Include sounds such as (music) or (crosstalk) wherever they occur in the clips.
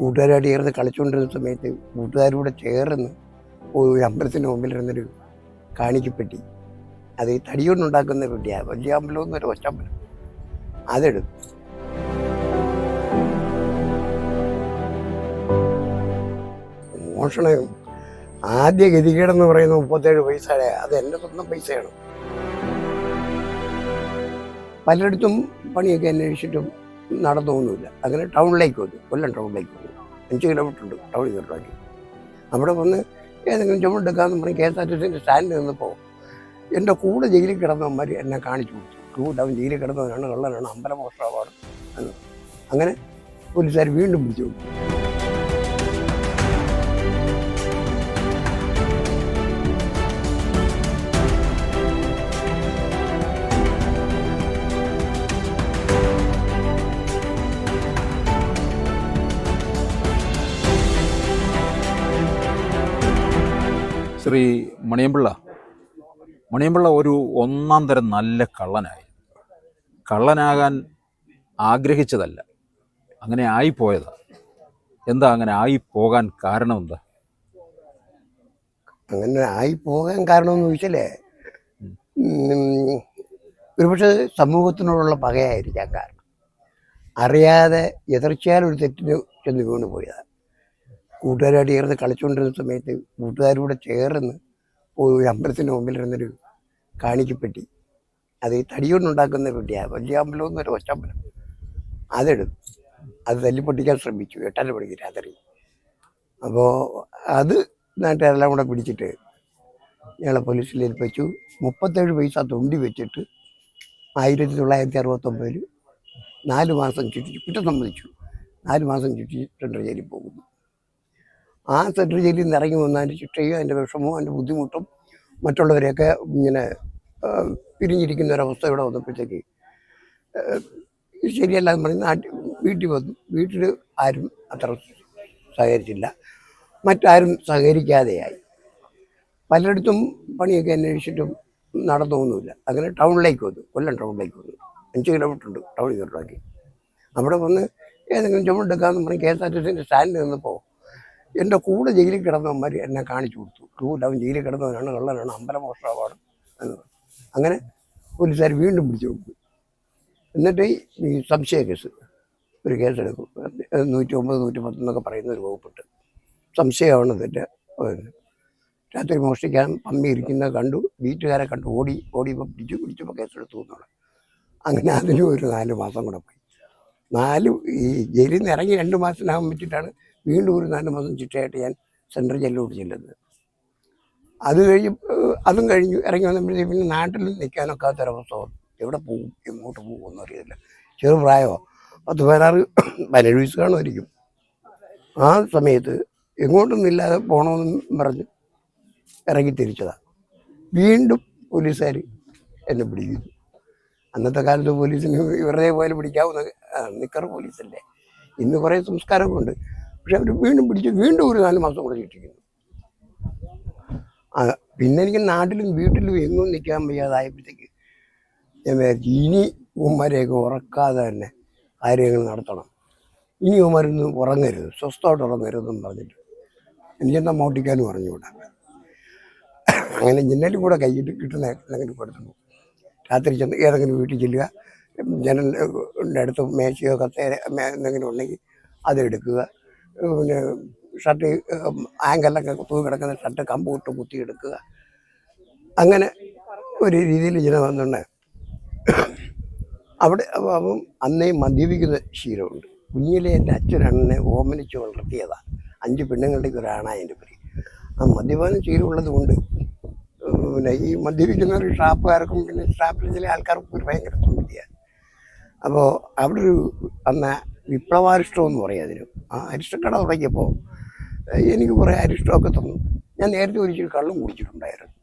കൂട്ടുകാരായിട്ട് ചേർന്ന് കളിച്ചുകൊണ്ടിരുന്ന സമയത്ത് കൂട്ടുകാരൂടെ ചേർന്ന് ഒരു അമ്പലത്തിന്റെ മുമ്പിലിരുന്നൊരു കാണിക്കപ്പെട്ടി. അത് ഈ തടി കൊണ്ടുണ്ടാക്കുന്ന പെട്ടിയാണ് വലിയ അമ്പലമൊന്നും ഒരു ഒറ്റമ്പലം അതെടുത്തു. മോഷണം ആദ്യ ഗതികേടെന്ന് പറയുന്ന മുപ്പത്തേഴ് പൈസയുടെ അത് എന്റെ സ്വന്തം പൈസയാണ്. പലയിടത്തും പണിയൊക്കെ അന്വേഷിച്ചിട്ടും നടന്നൊന്നുമില്ല. അങ്ങനെ ടൗണിലേക്ക് വന്നു കൊല്ലം ടൗണിലേക്ക് വന്നു അഞ്ച് കിലോമീറ്റർ ഉണ്ട് ടൗണിൽ നിന്നിട്ടാക്കി അവിടെ വന്ന് ഏതെങ്കിലും ചുമടെടുക്കാന്ന് പറഞ്ഞ് കെ എസ് ആർ ടി സിന്റെ സ്റ്റാൻഡിൽ നിന്നപ്പോൾ എന്റെ കൂടെ ജയിലിൽ കിടന്നവന്മാർ എന്നെ കാണിച്ചു കൊടുത്തു. കൂടെ അവൻ ജയിലിൽ കിടന്നവനാണ് കള്ളനാണ് അമ്പലമോഷണമാണ് എന്ന്. അങ്ങനെ പോലീസുകാർ വീണ്ടും പിടിച്ചു കൊടുത്തു ശ്രീ മണിയമ്പിള്ള. മണിയമ്പിള്ള ഒരു ഒന്നാം തരം നല്ല കള്ളനായി. കള്ളനാകാൻ ആഗ്രഹിച്ചതല്ല. അങ്ങനെ ആയിപ്പോയതാ. എന്താ അങ്ങനെ ആയി പോകാൻ കാരണം എന്താ? അങ്ങനെ ആയി പോകാൻ കാരണമെന്ന് ചോദിച്ചാലേ ഒരുപക്ഷെ സമൂഹത്തിനോടുള്ള പകയായിരിക്കാം കാരണം. അറിയാതെ എതിർച്ചയാൽ ഒരു തെറ്റിന് ചെന്ന് വീണ് പോയതാണ് കൂട്ടുകാരായിട്ട് ചേർന്ന് കളിച്ചുകൊണ്ടിരുന്ന സമയത്ത് കൂട്ടുകാരൂടെ ചേർന്ന് ഒരു അമ്പലത്തിന്റെ മുമ്പിലിരുന്നൊരു കാണിക്കപ്പെട്ടി അത് ഈ തടി കൊണ്ടുണ്ടാക്കുന്ന പെട്ടിയാണ് വലിയ അമ്പലം ഒരു ഒറ്റമ്പലം അതെടുത്തു. അത് തല്ലി പൊട്ടിക്കാൻ ശ്രമിച്ചു. എട്ടര മണിക്ക് രാത്രി. അപ്പോൾ അത് നാട്ടുകാരെല്ലാം കൂടെ പിടിച്ചിട്ട് ഞങ്ങളെ പോലീസിൽ ഏൽപ്പിച്ചു. മുപ്പത്തേഴ് പൈസ തൊണ്ടി വെച്ചിട്ട് ആയിരത്തി തൊള്ളായിരത്തി അറുപത്തൊമ്പതിൽ നാല് മാസം ചുറ്റി കുറ്റം സമ്മതിച്ചു. നാല് മാസം ചുറ്റി സെൻട്രൽ ജയിലിൽ പോകുന്നു ആ സെൻട്രൽ ജയിലിൽ നിന്ന് ഇറങ്ങി വന്ന അതിന്റെ ശിക്ഷയും അതിന്റെ വിഷമവും അതിന്റെ ബുദ്ധിമുട്ടും മറ്റുള്ളവരെയൊക്കെ ഇങ്ങനെ പിരിഞ്ഞിരിക്കുന്ന ഒരവസ്ഥ ഇവിടെ വന്നപ്പോഴത്തേക്ക് ശരിയല്ല എന്ന് പറഞ്ഞ് നാട്ടിൽ വീട്ടിൽ വന്നു. വീട്ടിൽ ആരും അത്ര സഹകരിച്ചില്ല. മറ്റാരും സഹകരിക്കാതെയായി. പലയിടത്തും പണിയൊക്കെ അന്വേഷിച്ചിട്ടും നടന്നൊന്നുമില്ല. അങ്ങനെ ടൗണിലേക്ക് വന്നു. കൊല്ലം ടൗണിലേക്ക് വന്നു. അഞ്ച് കിലോമീറ്റർ ഉണ്ട് ടൗണിൽ നിന്നിട്ടാക്കി അവിടെ വന്ന് ഏതെങ്കിലും ചുമടെടുക്കാമെന്ന് പറഞ്ഞ് കെ എസ് ആർ ടി സിന്റെ സ്റ്റാൻഡിൽ നിന്നപ്പോൾ എന്റെ കൂടെ ജയിലിൽ കിടന്നവന്മാർ എന്നെ കാണിച്ചു കൊടുത്തു. കൂടെ അവൻ ജയിലിൽ കിടന്നവനാണ് കള്ളനാണ് അമ്പലമോഷണമാണ് എന്ന്. അങ്ങനെ പോലീസുകാർ വീണ്ടും പിടിച്ചു കൊടുത്തു എന്നിട്ട് ഈ സംശയ കേസ് ഒരു കേസെടുക്കും. നൂറ്റി ഒമ്പത് നൂറ്റി പത്ത് എന്നൊക്കെ പറയുന്ന ഒരു വകുപ്പിട്ട് സംശയമാണ് ഇതിന്റെ രാത്രി മോഷ്ടിക്കാൻ പമ്മി ഇരിക്കുന്നത് കണ്ടു വീട്ടുകാരെ കണ്ടു ഓടി ഓടിയപ്പോൾ പിടിച്ചു പിടിച്ചപ്പോൾ കേസെടുത്തു എന്നുള്ളത് അങ്ങനെ അതിനും ഒരു നാല് മാസം കൂടെ പോയി. നാല് ഈ ജയിലിൽ നിന്ന് ഇറങ്ങി രണ്ട് മാസത്തിനകം വെച്ചിട്ടാണ് വീണ്ടും ഒരു നാല് മാസം ചിട്ടയായിട്ട് ഞാൻ സെൻട്രൽ ജയിലിലോട്ട് ചെല്ലുന്നത്. അത് കഴിഞ്ഞ് അതും കഴിഞ്ഞു. ഇറങ്ങി വന്നപ്പോഴത്തേക്ക് പിന്നെ നാട്ടിൽ നിൽക്കാനൊക്കാത്തൊരവസ്ഥ എവിടെ പോകും? എങ്ങോട്ട് പോകും ഒന്നും അറിയില്ല ചെറുപ്രായമോ പത്ത് പതിനാറ് പതിനേഴ് വയസ്സ് കാണുമായിരിക്കും. ആ സമയത്ത് എങ്ങോട്ടൊന്നും ഇല്ലാതെ പോകണമെന്നും പറഞ്ഞ് ഇറങ്ങി തിരിച്ചതാണ് വീണ്ടും പോലീസുകാർ എന്നെ പിടിക്കുന്നു അന്നത്തെ കാലത്ത് പോലീസിന് ഇവരുടെ പോലെ പിടിക്കാവുന്ന നിക്കർ പോലീസല്ലേ? ഇന്ന് കുറേ സംസ്കാരമൊക്കെ ഉണ്ട് പക്ഷെ അവർ വീണ്ടും പിടിച്ച് വീണ്ടും ഒരു നാല് മാസം കൂടെ ശിക്ഷിക്കുന്നു പിന്നെ എനിക്ക് നാട്ടിലും വീട്ടിലും എങ്ങും നിൽക്കാൻ വയ്യാതായപ്പോഴത്തേക്ക് ഞാൻ വിചാരിച്ചു ഇനി ഉമ്മരെയൊക്കെ ഉറക്കാതെ തന്നെ കാര്യങ്ങൾ നടത്തണം ഇനി ഉമ്മരൊന്നും ഉറങ്ങരുത് സ്വസ്ഥമായിട്ട് ഉറങ്ങരുതെന്നും പറഞ്ഞിട്ട് എനിക്കെന്താ മോട്ടിക്കാനും പറഞ്ഞുകൂടാ അങ്ങനെ ജനലിൽ കൂടെ കൈയിട്ട് കിട്ടുന്ന എന്തെങ്കിലും കൊടുത്തു രാത്രി ചെന്ന് ഏതെങ്കിലും വീട്ടിൽ ചെല്ലുക ജനലിന്റെ അടുത്ത് മേശയോ കത്തേ എന്തെങ്കിലും ഉണ്ടെങ്കിൽ അതെടുക്കുക പിന്നെ ഷർട്ട് ആങ്കലൊക്കെ തൂങ്ങി കിടക്കുന്ന ഷർട്ട് കമ്പ് ഇട്ട് കുത്തിയെടുക്കുക. അങ്ങനെ ഒരു രീതിയിൽ ജനം വന്നിട്ടുണ്ട് അവിടെ അപ്പം അന്നേ മദ്യപിക്കുന്ന ശീലമുണ്ട്. കുഞ്ഞിലെ എന്റെ അച്ഛൻ ഓമനിച്ച് വളർത്തിയതാണ് അഞ്ച് പെണ്ണുങ്ങളുടെക്ക് ഒരാണായ എന്റെ പേര്. ആ മദ്യപാനം ശീലമുള്ളത് കൊണ്ട് പിന്നെ ഈ മദ്യപിക്കുന്ന ഒരു ഷാപ്പുകാർക്കും പിന്നെ ഷാപ്പിൽ ചില ആൾക്കാർക്കും ഒരു ഭയങ്കര സമിതിയാണ് അപ്പോൾ അവിടെ ഒരു അന്ന് വിപ്ലവാരിഷ്ടം എന്ന് പറയും അതിന്. ആ അരിഷ്ടക്കട തുടങ്ങിയപ്പോൾ എനിക്ക് കുറേ അരിഷ്ടമൊക്കെ തന്നു. ഞാൻ നേരത്തെ ഒരിക്കലും കള്ളും കുടിച്ചിട്ടുണ്ടായിരുന്നു.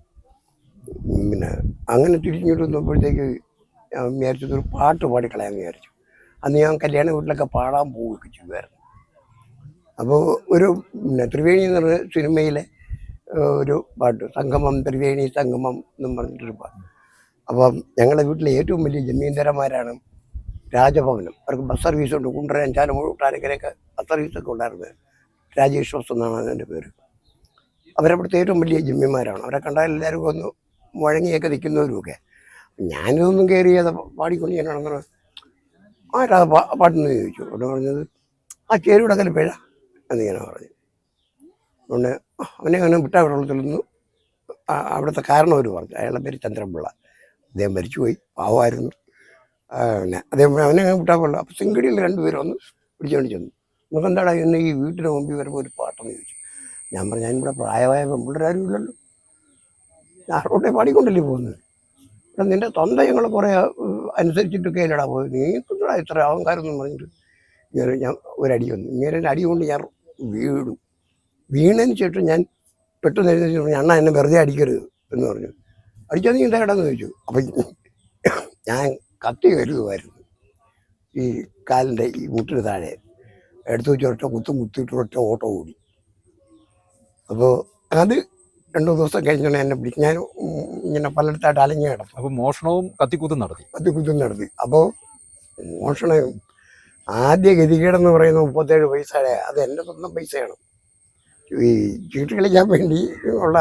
പിന്നെ അങ്ങനെ തിരിഞ്ഞിട്ട് വന്നപ്പോഴത്തേക്ക് വിചാരിച്ചത് ഒരു പാട്ട് പാടിക്കളയാന്ന് വിചാരിച്ചു. അന്ന് ഞാൻ കല്യാണ വീട്ടിലൊക്കെ പാടാൻ പോവുകയൊക്കെ ചെയ്യുമായിരുന്നു. അപ്പോൾ ഒരു പിന്നെ ത്രിവേണി എന്ന് പറഞ്ഞ സിനിമയിലെ ഒരു പാട്ട് സംഗമം ത്രിവേണി സംഗമം എന്നും പറഞ്ഞിട്ടൊരു പാട്ട് അപ്പം ഞങ്ങളുടെ വീട്ടിലെ ഏറ്റവും വലിയ ജമീന്ദരന്മാരാണ് രാജഭവനം. അവർക്ക് ബസ് സർവീസ് ഉണ്ട്. കുണ്ടറ അഞ്ചാലമൂഴ് ബസ് സർവീസൊക്കെ ഉണ്ടായിരുന്നത്. രാജേഷ് വസ് എന്നാണ് അതിന്റെ പേര്. അവരവിടുത്തെ ഏറ്റവും വലിയ ജിമ്മിമാരാണ്. അവരെ കണ്ടാൽ എല്ലാവരും ഒന്ന് മുഴങ്ങിയൊക്കെ നിൽക്കുന്നവരുമൊക്കെ. ഞാനിതൊന്നും കയറി അത് പാടിക്കൊണ്ട് ഞാൻ നടന്നത് ആരാ പാ- പാട്ടെന്ന് ചോദിച്ചു. അവിടെ പറഞ്ഞത് ആ ചേരുവിടക്കൽ പിഴ ഞാൻ പറഞ്ഞു. അതുകൊണ്ട് അവനെ അങ്ങനെ വിട്ടാ വെള്ളത്തിലൊന്ന് അവിടുത്തെ കാരണം അവർ പറഞ്ഞു. അയാളുടെ പേര് ചന്ദ്രൻപിള്ള. അദ്ദേഹം മരിച്ചുപോയി. പാവമായിരുന്നു. പിന്നെ അതേപോലെ അവനെ വിട്ടാൽ കൊള്ളാം. അപ്പം സിംഗടിയിൽ രണ്ടുപേരും ഒന്ന് പിടിച്ചുകൊണ്ട് ചെന്നു. നമുക്ക് എന്താടാ ഇന്ന് ഈ വീട്ടിന് മുമ്പിൽ വരുമ്പോൾ ഒരു പാട്ടെന്ന് ചോദിച്ചു. ഞാൻ പറഞ്ഞു ഞാനിവിടെ പ്രായമായ പെൺപിള്ളേരാരും ഇല്ലല്ലോ. റോട്ടെ പാടിക്കൊണ്ടല്ലേ പോകുന്നത്? ഇവിടെ നിന്റെ തൊണ്ട ഞങ്ങൾ കുറേ അനുസരിച്ചിട്ടൊക്കെ അല്ലടാ പോയി നീ എന്തിനാ ഇത്ര അഹങ്കാരം പറഞ്ഞിട്ട്? ഇങ്ങനെ ഞാൻ ഒരടി വന്നു. ഇങ്ങനെ അടി കൊണ്ട് ഞാൻ വീണു. വീണതിന് ശേഷം ഞാൻ പെട്ടെന്ന് എഴുന്നേറ്റ് പറഞ്ഞു അണ്ണ എന്നെ വെറുതെ അടിക്കരുത് എന്ന് പറഞ്ഞു. അടിച്ചാൽ നീ എന്താ ഇടാന്ന് ചോദിച്ചു. അപ്പം ഞാൻ കത്തി കരുതുമായിരുന്നു ഈ കാലിന്റെ ഈ മുട്ടിന് താഴെ. എടുത്തു വെച്ച് ഒറ്റ കുത്തും കുത്തിയിട്ട് ഒറ്റ ഓട്ടോ ഓടി. അപ്പോൾ അത് രണ്ടു ദിവസം കഴിഞ്ഞാണ് എന്നെ പിടിക്കും ഞാൻ ഇങ്ങനെ പലയിടത്തായിട്ട് അലഞ്ഞ് കിടന്നു. അപ്പോൾ മോഷണവും കത്തിക്കുത്തും നടത്തി. കത്തിക്കുത്തും നടത്തി. അപ്പോൾ മോഷണം ആദ്യ ഗതികേടെന്ന് പറയുന്നത് മുപ്പത്തേഴ് പൈസയുടെ അത് എന്റെ സ്വന്തം പൈസയാണ്. ഈ ചീട്ട് കളിക്കാൻ വേണ്ടി ഉള്ള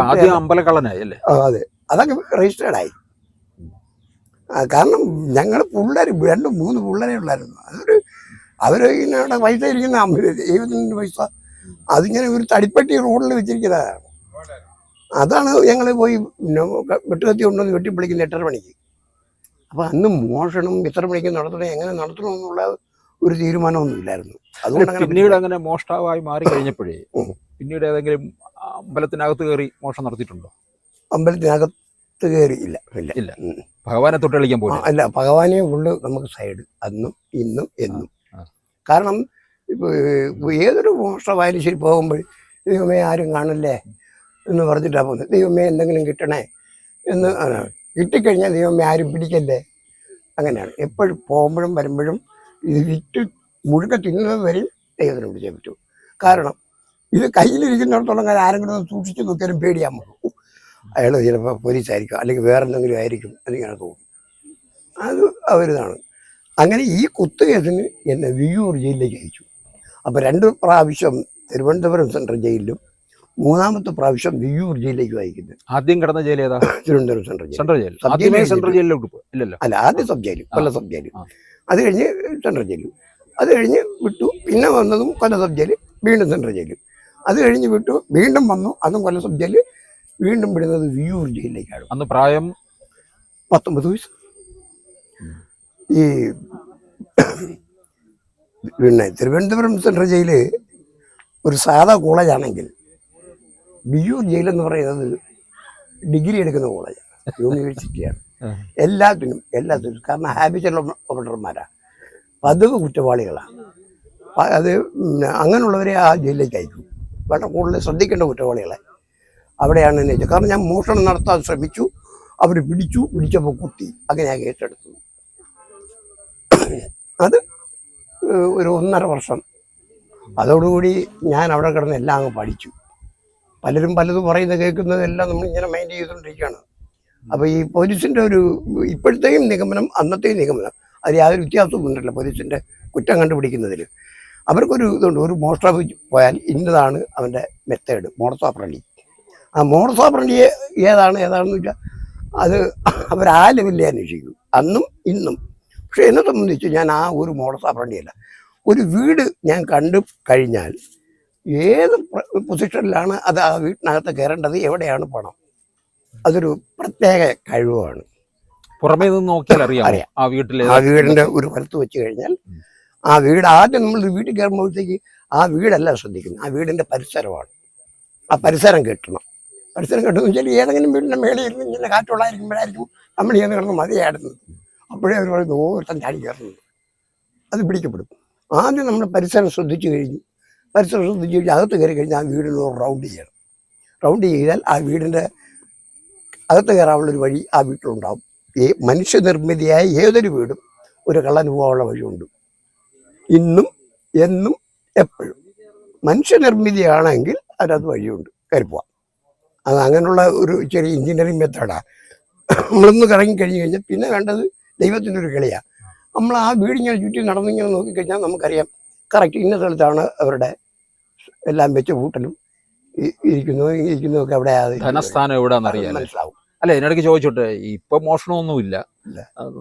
ആദ്യം അമ്പലക്കള്ളനായി അല്ലേ? അതെ. അതൊക്കെ രജിസ്റ്റേർഡ് ആയി. ആ, കാരണം ഞങ്ങൾ പിള്ളേർ രണ്ട് മൂന്ന് പിള്ളേരെ ഉള്ളായിരുന്നു. അതൊരു അവർ ഇങ്ങനെ അവിടെ പൈസ ഇരിക്കുന്ന അമ്പത് എഴുപത്തിരണ്ട് പൈസ. അതിങ്ങനെ ഒരു തടിപ്പെട്ടി റോഡിൽ വെച്ചിരിക്കുന്നതാണ് അതാണ് ഞങ്ങൾ പോയി പിന്നെ വെട്ടുകത്തി കൊണ്ടുവന്ന് വെട്ടിപ്പിളിക്കുന്ന എട്ടര മണിക്ക്. അപ്പോൾ അന്ന് മോഷണം എത്ര മണിക്ക് നടത്തണം എങ്ങനെ നടത്തണം എന്നുള്ള ഒരു തീരുമാനമൊന്നുമില്ലായിരുന്നു അതുകൊണ്ട് പിന്നീട് അങ്ങനെ മോഷ്ടാവായി മാറി കഴിഞ്ഞപ്പോഴേ പിന്നീട് ഏതെങ്കിലും അമ്പലത്തിനകത്ത് കയറി മോഷണം നടത്തിയിട്ടുണ്ടോ? അമ്പലത്തിനകത്ത് കയറിയില്ല ഇല്ല. ഇല്ല. ഇല്ല. ഭഗവാനെ തൊട്ടളിക്കാൻ പോകും അല്ല ഭഗവാനെ ഉള്ളു നമുക്ക് സൈഡ്. അന്നും ഇന്നും എന്നും. കാരണം ഏതൊരു മോഷമായാലും ശരി പോകുമ്പോൾ ദൈവമേ ആരും കാണില്ലേ എന്ന് പറഞ്ഞിട്ടാണ് പോകുന്നത്. ദൈവമേ എന്തെങ്കിലും കിട്ടണേ എന്ന്. കിട്ടിക്കഴിഞ്ഞാൽ ദൈവമേ ആരും പിടിക്കല്ലേ? അങ്ങനെയാണ്. എപ്പോഴും പോകുമ്പോഴും വരുമ്പോഴും ഇത് വിറ്റ് മുഴുക്ക തിന്നുന്നത് വരെയും ദൈവത്തിന് പിടിച്ചേ പറ്റൂ. കാരണം ഇത് കയ്യിലിരിക്കുന്നിടത്തോളം കാലം ആരെങ്കിലും സൂക്ഷിച്ച് നോക്കിയാലും പേടിയാൻ പോകും അയാൾ ചിലപ്പോൾ പോലീസായിരിക്കും അല്ലെങ്കിൽ വേറെ എന്തെങ്കിലും ആയിരിക്കും എന്നിങ്ങനെ തോന്നും. അത് അവരിതാണ് അങ്ങനെ ഈ കുത്തുകേസിന് എന്നെ വിയ്യൂർ ജയിലിലേക്ക് അയച്ചു. അപ്പോൾ രണ്ട് പ്രാവശ്യം തിരുവനന്തപുരം സെൻട്രൽ ജയിലിലും മൂന്നാമത്തെ പ്രാവശ്യം വിയ്യൂർ ജയിലിലേക്ക് അയക്കുന്നത് ആദ്യം കടന്ന ജയിൽ ഏതാ? Thiruvananthapuram central jail. Central jail. ആദ്യമേ സെൻട്രൽ ജയിലിലോട്ട് ഇല്ലല്ലോ. അല്ല ആദ്യം സബ് ജയിലും കൊല്ലം സബ് ജയിലും. അത് കഴിഞ്ഞ് സെൻട്രൽ ജയിലും അത് കഴിഞ്ഞ് വിട്ടു പിന്നെ വന്നതും കൊല്ലം സബ് ജയിൽ വീണ്ടും സെൻട്രൽ ജയിലും അത് കഴിഞ്ഞ് വിട്ടു വീണ്ടും വന്നു അതും കൊല്ലം സബ് ജയിൽ വീണ്ടും വിടുന്നത് വിയൂർ ജയിലിലേക്കാണ് അന്ന് പ്രായം? പത്തൊമ്പത് വയസ്സ്. ഈ പിന്നെ തിരുവനന്തപുരം സെൻട്രൽ ജയിൽ ഒരു സാധാ കോളേജാണെങ്കിൽ ബിയൂർ ജയിലെന്ന് പറയുന്നത് ഡിഗ്രി എടുക്കുന്ന കോളേജാണ് യൂണിവേഴ്സിറ്റിയാണ്. എല്ലാത്തിനും എല്ലാത്തിനും. കാരണം ഹാബിറ്റൽ ഓപ്പറേറ്റർമാരാണ് പതിവ് കുറ്റവാളികളാണ് അത് അങ്ങനെയുള്ളവരെ ആ ജയിലിലേക്ക് അയക്കും. വളരെ കൂടുതൽ ശ്രദ്ധിക്കേണ്ട കുറ്റവാളികളെ അവിടെയാണ് എന്നെ കാരണം ഞാൻ മോഷണം നടത്താൻ ശ്രമിച്ചു. അവർ പിടിച്ചു. പിടിച്ചപ്പോൾ കുത്തി. അങ്ങനെ ഞാൻ ഏറ്റെടുത്തു. അത് ഒരു ഒന്നര വർഷം. അതോടുകൂടി ഞാൻ അവിടെ കിടന്ന് എല്ലാം അങ്ങ് പഠിച്ചു. പലരും പലതും പറയുന്ന കേൾക്കുന്നതെല്ലാം നമ്മൾ ഇങ്ങനെ മൈൻഡ് ചെയ്തുകൊണ്ടിരിക്കുകയാണ്. അപ്പോൾ ഈ പോലീസിന്റെ ഒരു ഇപ്പോഴത്തെയും നിഗമനം അന്നത്തെയും നിഗമനം അത് യാതൊരു വ്യത്യാസവും ഉണ്ടല്ലോ പോലീസിന്റെ കുറ്റം കണ്ടുപിടിക്കുന്നതിൽ അവർക്കൊരു ഇതുണ്ട്. ഒരു മോഷ്ടാവ് പോയാൽ ഇന്നതാണ് അവന്റെ മെത്തേഡ് മോഡസാപ്രണ്ടി ആ മോഡസാപ്രണ്ടിയെ ഏതാണ്? ഏതാണെന്ന് വെച്ചാൽ അത് അവർ ആ അന്വേഷിക്കും അന്നും ഇന്നും. പക്ഷെ എന്നെ സംബന്ധിച്ച് ഞാൻ ആ ഒരു മോഡസാപ്രണ്ടിയല്ല ഒരു വീട് ഞാൻ കണ്ടു കഴിഞ്ഞാൽ ഏത് പൊസിഷനിലാണ് അത് ആ വീട്ടിനകത്ത് കയറേണ്ടത്? എവിടെയാണ് പണം? അതൊരു പ്രത്യേക കഴിവാണ്. പുറമേ നിന്ന് നോക്കിയാൽ അറിയാം. ആ വീട്ടിലെ ആ വീടിന്റെ ഒരു വലത്ത് വെച്ച് കഴിഞ്ഞാൽ ആ വീട് ആദ്യം നമ്മൾ വീട്ടിൽ കയറുമ്പോഴത്തേക്ക് ആ വീടല്ല ശ്രദ്ധിക്കുന്നത്. ആ വീടിന്റെ പരിസരമാണ്. ആ പരിസരം കെട്ടണം. പരിസരം കെട്ടുന്ന വെച്ചാൽ ഏതെങ്കിലും വീടിന്റെ മേളിൽ ഇരുന്ന് ഇങ്ങനെ കാറ്റുള്ളായിരിക്കുമ്പോഴായിരിക്കും നമ്മൾ ഇങ്ങനെ കിടന്ന് മതിയായിരുന്നത് അപ്പോഴേ അവർ പറയുന്നത് ഓ ഒരുത്തൻ ചാടി കയറുന്നത് അത് പിടിക്കപ്പെടും. ആദ്യം നമ്മൾ പരിസരം ശ്രദ്ധിച്ചു കഴിഞ്ഞു. പരിസരം ശ്രദ്ധിച്ചു കഴിഞ്ഞാൽ അകത്ത് കയറി കഴിഞ്ഞാൽ ആ വീടിന് റൗണ്ട് ചെയ്യണം. റൗണ്ട് ചെയ്താൽ ആ വീടിന്റെ അകത്ത് കയറാനുള്ളൊരു വഴി ആ വീട്ടിലുണ്ടാവും. ഈ മനുഷ്യനിർമ്മിതിയായ ഏതൊരു വീടും ഒരു കള്ളന് പോകാനുള്ള വഴിയുണ്ട്. ഇന്നും എന്നും എപ്പോഴും മനുഷ്യനിർമ്മിതിയാണെങ്കിൽ അതിനകത്ത് വഴിയുണ്ട്. കയറി പോവാം. അത് അങ്ങനെയുള്ള ഒരു ചെറിയ എഞ്ചിനീയറിംഗ് മെത്തേഡാണ് നമ്മളൊന്ന് കറങ്ങി കഴിഞ്ഞ് കഴിഞ്ഞാൽ പിന്നെ വേണ്ടത് ദൈവത്തിന്റെ ഒരു കളിയാണ് നമ്മൾ ആ വീടിങ്ങനെ ചുറ്റി നടന്നിങ്ങനെ നോക്കിക്കഴിഞ്ഞാൽ നമുക്കറിയാം കറക്റ്റ് ഇന്ന സ്ഥലത്താണ് അവരുടെ എല്ലാം വെച്ച് കൂട്ടലും ഇരിക്കുന്നു ഇരിക്കുന്നു ഒക്കെ അവിടെ ധനസ്ഥാനം എവിടാന്ന് അറിയാൻ മനസ്സിലാവും. അല്ല ഇതിനിടയ്ക്ക് ചോദിച്ചോട്ടെ ഇപ്പൊ മോഷണമൊന്നുമില്ല.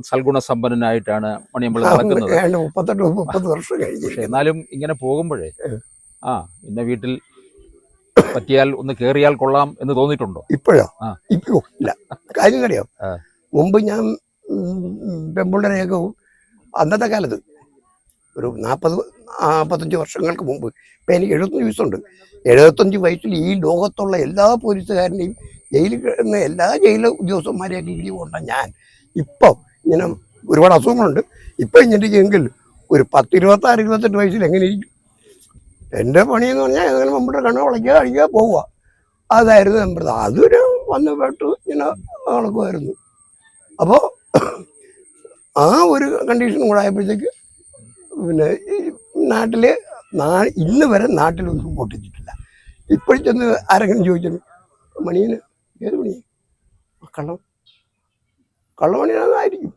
സൽഗുണ സമ്പന്നനായിട്ടാണ് മണിയമ്പിള്ള നടക്കുന്നത്. ഏതാണ്ട് മുപ്പത്തെട്ട് മുപ്പത് വർഷം കഴിഞ്ഞു എന്നാലും ഇങ്ങനെ പോകുമ്പോഴേ ആ ഇന്ന വീട്ടിൽ പറ്റിയാൽ ഒന്ന് കേറിയാൽ കൊള്ളാം എന്ന് തോന്നിയിട്ടുണ്ടോ? ഇപ്പോഴോ? ഇപ്പോ ഇപ്പോഴോ ഇല്ല. കാര്യം അറിയാം. മുമ്പ് ഞാൻ പെമ്പിള്ളരെയൊക്കെ അന്നത്തെ കാലത്ത് ഒരു നാൽപ്പത് നാൽപ്പത്തഞ്ച് വർഷങ്ങൾക്ക് മുമ്പ് ഇപ്പം എനിക്ക് എഴുപത്തഞ്ച് വയസ്സുണ്ട്. എഴുപത്തഞ്ച് വയസ്സിൽ ഈ ലോകത്തുള്ള എല്ലാ പോലീസുകാരനെയും ജയിലിൽ കിടന്ന എല്ലാ ജയിൽ ഉദ്യോഗസ്ഥന്മാരെയൊക്കെ ഇടി കൊണ്ട ഞാൻ. ഇപ്പം ഇങ്ങനെ ഒരുപാട് അസുഖങ്ങളുണ്ട്. ഇപ്പം ഇങ്ങനെ എങ്കിൽ ഒരു പത്ത് ഇരുപത്താറ് ഇരുപത്തെട്ട് വയസ്സിൽ എങ്ങനെ ഇരിക്കും? എന്റെ പണിയെന്ന് പറഞ്ഞാൽ ഏതെങ്കിലും നമ്മുടെ കണ്ണ് വളയ്ക്കുക കഴിക്കുക പോവുക. അതായിരുന്നു നമ്മുടെ അതൊരു വന്ന് പെട്ട് ഇങ്ങനെ നടക്കുമായിരുന്നു. അപ്പോൾ ആ ഒരു കണ്ടീഷൻ കൂടെ ആയപ്പോഴത്തേക്ക് പിന്നെ നാട്ടിൽ നാ ഇന്ന് വരെ നാട്ടിലൊന്നും പൊട്ടിച്ചിട്ടില്ല. ഇപ്പോഴും ചെന്ന് ആരെങ്കിലും ചോദിച്ചു മണീന് ഏത് മണി കള്ളം കള്ളമണിയാണെന്നായിരിക്കും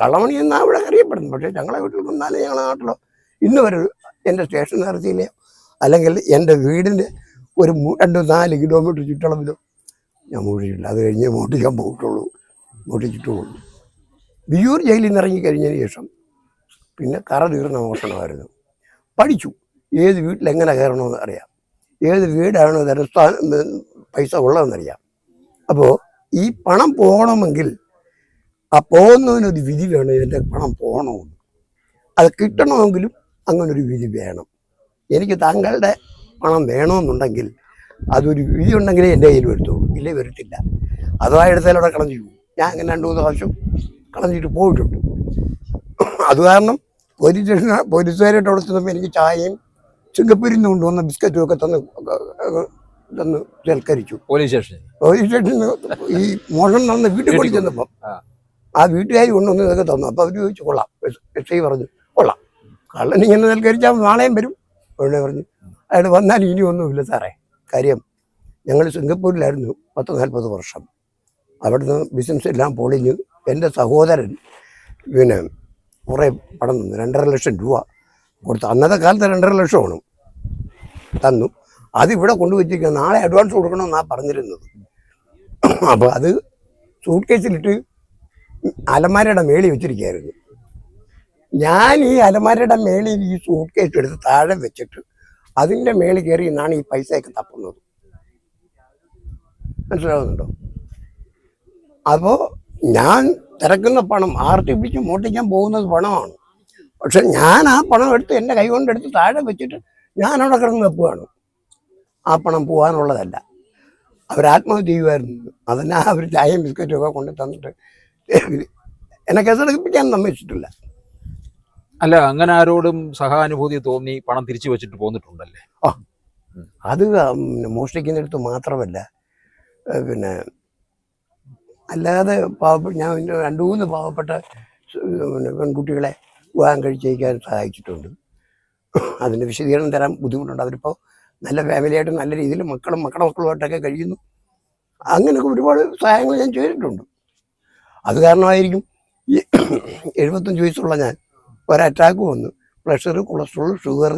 കള്ളമണി എന്നാണ് ഇവിടെ അറിയപ്പെടുന്നത്? പക്ഷേ ഞങ്ങളെ വീട്ടിൽ വന്നാലേ ഞങ്ങളെ നാട്ടിലോ ഇന്ന് എന്റെ സ്റ്റേഷൻ നടത്തിയില്ലേ. അല്ലെങ്കിൽ എന്റെ വീടിന്റെ ഒരു രണ്ട് നാല് കിലോമീറ്റർ ചുറ്റളവിലോ ഞാൻ മൂടിയിട്ടില്ല അത് കഴിഞ്ഞ് മോട്ടിക്കാൻ പോയിട്ടുള്ളൂ. മോട്ടിച്ചിട്ടുള്ളൂ വിയൂർ ജയിലിൽ നിന്ന് ഇറങ്ങിക്കഴിഞ്ഞതിന് ശേഷം പിന്നെ കറ തീർന്ന മോഷണമായിരുന്നു. പഠിച്ചു. ഏത് വീട്ടിൽ എങ്ങനെ കയറണമെന്ന് അറിയാം. ഏത് വീടാണ് ധനസ്ഥാനം ഉം, പൈസ ഉള്ളതെന്നറിയാം. അപ്പോൾ ഈ പണം പോകണമെങ്കിൽ ആ പോകുന്നതിനൊരു വിധി വേണം. ഇതിന്റെ പണം പോകണമെന്ന്. അത് കിട്ടണമെങ്കിലും അങ്ങനൊരു വിധി വേണം. എനിക്ക് താങ്കളുടെ പണം വേണമെന്നുണ്ടെങ്കിൽ അതൊരു വിധി ഉണ്ടെങ്കിലേ എന്റെ കയ്യിൽ വരുത്തുള്ളൂ. ഇല്ലേ വരത്തില്ല. അഥവാ എടുത്തതിലൂടെ കളഞ്ഞു പോകും. ഞാൻ അങ്ങനെ രണ്ട് മൂന്ന് പ്രാവശ്യം കളഞ്ഞിട്ട് പോയിട്ടുണ്ട്. അത് കാരണം പോലീസ് സ്റ്റേഷൻ പോലീസുകാരായിട്ട് അവിടെ ചെന്നപ്പോൾ എനിക്ക് ചായയും സിംഗപ്പൂരിൽ നിന്ന് കൊണ്ടുവന്ന ബിസ്ക്കറ്റും ഒക്കെ തന്ന് തന്ന് സൽക്കരിച്ചു പോലീസ് സ്റ്റേഷൻ പോലീസ് സ്റ്റേഷനിൽ ഈ മോഷണം നടന്ന വീട്ടിൽ പോയി ചെന്നപ്പം ആ. വീട്ടുകാരി വീട്ടുകാർ കൊണ്ടുവന്ന് ഇതൊക്കെ തന്നു. അപ്പോൾ അവർ ചോദിച്ചു കൊള്ളാം. എസ് ഐ പറഞ്ഞു കള്ളൻ ഇങ്ങനെ നിൽക്കരിച്ചാൽ നാളെയും വരും. ഉടനെ പറഞ്ഞു അയാൾ വന്നാൽ ഇനി ഒന്നുമില്ല സാറേ. കാര്യം ഞങ്ങൾ സിംഗപ്പൂരിലായിരുന്നു പത്ത് നാൽപ്പത് വർഷം. അവിടുന്ന് ബിസിനസ് എല്ലാം പൊളിഞ്ഞ് എന്റെ സഹോദരൻ പിന്നെ കുറേ പണം തന്നു രണ്ടര ലക്ഷം രൂപ കൊടുത്തു. അന്നത്തെ കാലത്ത് രണ്ടര ലക്ഷമാണ് തന്നു. അതിവിടെ കൊണ്ടുവച്ചിരിക്കുക നാളെ അഡ്വാൻസ് കൊടുക്കണമെന്നാണ് പറഞ്ഞിരുന്നത്. അപ്പോൾ അത് സൂട്ട് കേസിലിട്ട് അലമാരയുടെ മേളി വെച്ചിരിക്കുകയായിരുന്നു. ഞാൻ ഈ അലമാരയുടെ മേളിൽ ഈ സൂട്ട് എടുത്ത് താഴെ വെച്ചിട്ട് അതിന്റെ മേളിൽ കയറി നിന്നാണ് ഈ പൈസയൊക്കെ തപ്പുന്നത്. മനസ്സിലാവുന്നുണ്ടോ? അപ്പോൾ ഞാൻ തിരക്കുന്ന പണം ആർട്ടിപ്പിച്ച് മോട്ടിക്കാൻ പോകുന്നത് പണമാണ്. പക്ഷെ ഞാൻ ആ പണം എടുത്ത് എന്റെ കൈ കൊണ്ടെടുത്ത് താഴെ വെച്ചിട്ട് ഞാൻ അവിടെ കിടന്ന് തപ്പുകയാണ് ആ പണം പോകാനുള്ളതല്ല അവർ ആത്മഹത്യ ചെയ്യുമായിരുന്നു അതിനാ അവർ ചായയും ബിസ്ക്കറ്റും ഒക്കെ കൊണ്ട് തന്നിട്ട് എന്നെ കേസെടുപ്പിക്കാൻ സമ്മതിച്ചിട്ടില്ല. അല്ല അങ്ങനെ ആരോടും സഹാനുഭൂതി തോന്നി പണം തിരിച്ചു വെച്ചിട്ട് പോന്നിട്ടുണ്ടല്ലേ? അത് മോഷ്ടിക്കുന്നിടത്ത് മാത്രമല്ല പിന്നെ അല്ലാതെ പാവപ്പെട്ട ഞാൻ രണ്ടു മൂന്ന് പാവപ്പെട്ട പിന്നെ പെൺകുട്ടികളെ വിവാഹം കഴിച്ചേക്കാൻ സഹായിച്ചിട്ടുണ്ട്. അതിന്റെ വിശദീകരണം തരാൻ ബുദ്ധിമുട്ടുണ്ട്. അവരിപ്പോൾ നല്ല ഫാമിലിയായിട്ട് നല്ല രീതിയിൽ മക്കളും മക്കളുടെ മക്കളുമായിട്ടൊക്കെ കഴിയുന്നു. അങ്ങനെയൊക്കെ ഒരുപാട് സഹായങ്ങൾ ഞാൻ ചെയ്തിട്ടുണ്ട്. അത് കാരണമായിരിക്കും എഴുപത്തഞ്ച് വയസ്സുള്ള ഞാൻ ഒരു അറ്റാക്ക് വന്നു. Pressure cholesterol sugar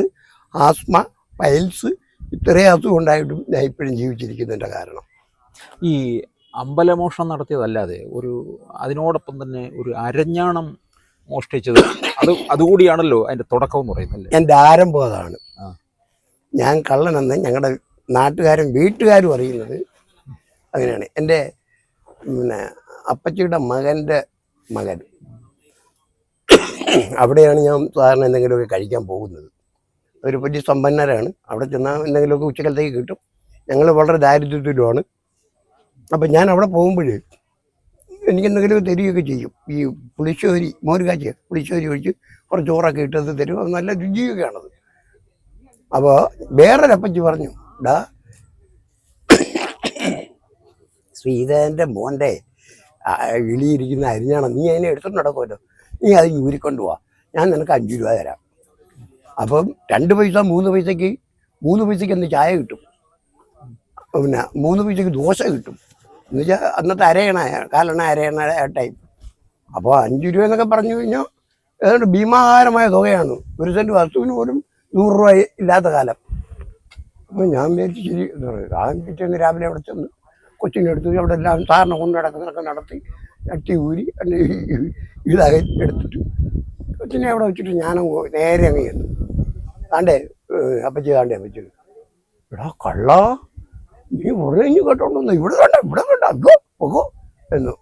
asthma piles ഇത്രയും അസുഖം ഉണ്ടായിട്ടും ഞാൻ ഇപ്പോഴും ജീവിച്ചിരിക്കുന്നതിന്റെ കാരണം. ഈ അമ്പലമോഷണം നടത്തിയതല്ലാതെ ഒരു അതിനോടൊപ്പം തന്നെ ഒരു അരഞ്ഞാണം മോഷ്ടിച്ചത് അത് അതുകൂടിയാണല്ലോ അതിന്റെ തുടക്കം എന്ന് പറയുന്നത് എന്റെ ആരംഭം അതാണ്. ഞാൻ കള്ളനെന്ന് ഞങ്ങളുടെ നാട്ടുകാരും വീട്ടുകാരും അറിയുന്നത് അങ്ങനെയാണ്. എന്റെ പിന്നെ അപ്പച്ചിയുടെ മകന്റെ മകൻ (clears throat) അവിടെയാണ് ഞാൻ സാധാരണ എന്തെങ്കിലുമൊക്കെ കഴിക്കാൻ പോകുന്നത്. ഒരു വലിയ സമ്പന്നരാണ് അവിടെ ചെന്നാൽ എന്തെങ്കിലുമൊക്കെ ഉച്ചക്കലത്തേക്ക് കിട്ടും. ഞങ്ങൾ വളരെ ദാരിദ്ര്യത്തിലുമാണ്. അപ്പം ഞാൻ അവിടെ പോകുമ്പോൾ എനിക്ക് എന്തെങ്കിലും തരികയൊക്കെ ചെയ്യും. ഈ പുളിശ്ശേരി മോരുകാച്ചി പുളിശ്ശേരി ഒഴിച്ച് കുറച്ച് ചോറൊക്കെ ഇട്ടത് തരും. അത് നല്ല രുചിയൊക്കെയാണത്. അപ്പോൾ വേറൊരപ്പച്ചി പറഞ്ഞു ഡാ ശ്രീധരന്റെ മോന്റെ ഇളിയിരിക്കുന്ന അരിഞ്ഞാണ്? നീ അതിനെ എടുത്തോണ്ട് നടക്കുമല്ലോ നീ അത് ഊരിക്കൊണ്ട് പോവാ. ഞാൻ നിനക്ക് അഞ്ച് രൂപ തരാം. അപ്പം രണ്ട് പൈസ മൂന്ന് പൈസക്ക് മൂന്ന് പൈസക്ക് അന്ന് ചായ കിട്ടും. പിന്നെ മൂന്ന് പൈസക്ക് ദോശ കിട്ടും. എന്നുവെച്ചാൽ അന്നത്തെ അരയണ കാലണ അരയണ ടൈം അപ്പോൾ അഞ്ച് രൂപ എന്നൊക്കെ പറഞ്ഞു കഴിഞ്ഞാൽ ഏതാണ്ട് ഭീമാകാരമായ തുകയാണ്. ഒരു സെന്റ് വസ്തുവിന് പോലും നൂറ് രൂപ ഇല്ലാത്ത കാലം. അപ്പോൾ ഞാൻ വിചാരിച്ചു ശരി ആ പിറ്റേന്ന് രാവിലെ അവിടെ ചെന്ന് കൊച്ചിനെ അടുത്ത് അവിടെ എല്ലാം സാറിനെ കൊണ്ടു നടക്കുന്നതൊക്കെ നടത്തി ചട്ടി ഊരി അല്ലെങ്കിൽ എടുത്തിട്ട്. കൊച്ചിനെ അവിടെ വെച്ചിട്ട് ഞാനങ്ങ്. നേരെ അങ്ങ് ചെന്നു. താണ്ടേ അപ്പച്ചി താണ്ടേ അപ്പച്ചി. എടാ കള്ള നീ വെറുതെ കേട്ടോണ്ടോ ഇവിടെ വേണ്ട ഇവിടെ വേണ്ട അഗോ പോകോ എന്ന്